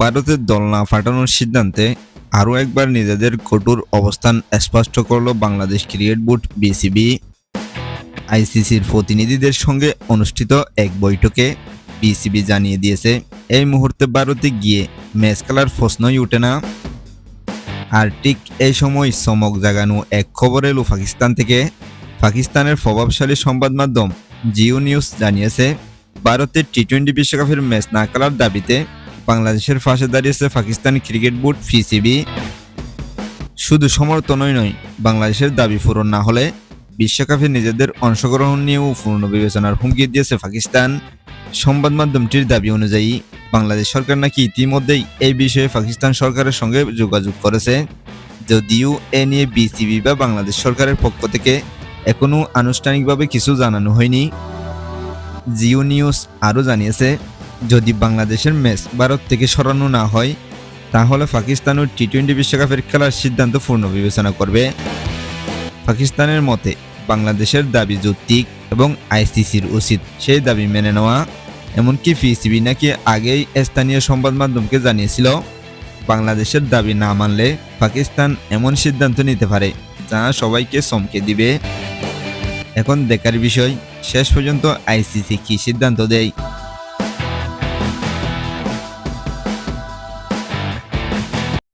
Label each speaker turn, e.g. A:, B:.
A: ভারতের দল না ফাটানোর সিদ্ধান্তে আরও একবার নিজেদের কঠোর অবস্থান স্পষ্ট করল বাংলাদেশ ক্রিকেট বোর্ড বিসিবি। আইসিসির প্রতিনিধিদের সঙ্গে অনুষ্ঠিত এক বৈঠকে বিসিবি জানিয়ে দিয়েছে, এই মুহূর্তে ভারতে গিয়ে ম্যাচ খেলার প্রশ্নই ওঠে না। আর ঠিক এই সময় চমক জাগানো এক খবর এলো পাকিস্তান থেকে। পাকিস্তানের প্রভাবশালী সংবাদ মাধ্যম জিও নিউজ জানিয়েছে, ভারতের টি টোয়েন্টি বিশ্বকাপের ম্যাচ না খেলার দাবিতে বাংলাদেশের পাশে দাঁড়িয়েছে পাকিস্তান ক্রিকেট বোর্ড পিসিবি। শুধু সমর্থনই নয়, বাংলাদেশের দাবি পূরণ না হলে বিশ্বকাপে নিজেদের অংশগ্রহণ নিয়েও পূর্ণ বিবেচনার হুমকি দিয়েছে পাকিস্তান। সংবাদ মাধ্যমটির দাবি অনুযায়ী, বাংলাদেশ সরকার নাকি ইতিমধ্যেই এই বিষয়ে পাকিস্তান সরকারের সঙ্গে যোগাযোগ করেছে। যদিও এ নিয়ে বিসিবি বা বাংলাদেশ সরকারের পক্ষ থেকে এখনও আনুষ্ঠানিকভাবে কিছু জানানো হয়নি। জিও নিউজ আরও জানিয়েছে যদি বাংলাদেশের ম্যাচ ভারত থেকে সরানো না হয়, তাহলে পাকিস্তানও টি টোয়েন্টি বিশ্বকাপের খেলার সিদ্ধান্ত পূর্ণ বিবেচনা করবে। পাকিস্তানের মতে, বাংলাদেশের দাবি যৌক্তিক এবং আইসিসির উচিত সেই দাবি মেনে নেওয়া। এমনকি পিসিবি নাকি আগেই স্থানীয় সংবাদ মাধ্যমকে জানিয়েছিল, বাংলাদেশের দাবি না মানলে পাকিস্তান এমন সিদ্ধান্ত নিতে পারে যা সবাইকে চমকে দিবে। এখন দেখার বিষয়, শেষ পর্যন্ত আইসিসি কি সিদ্ধান্ত দেয়?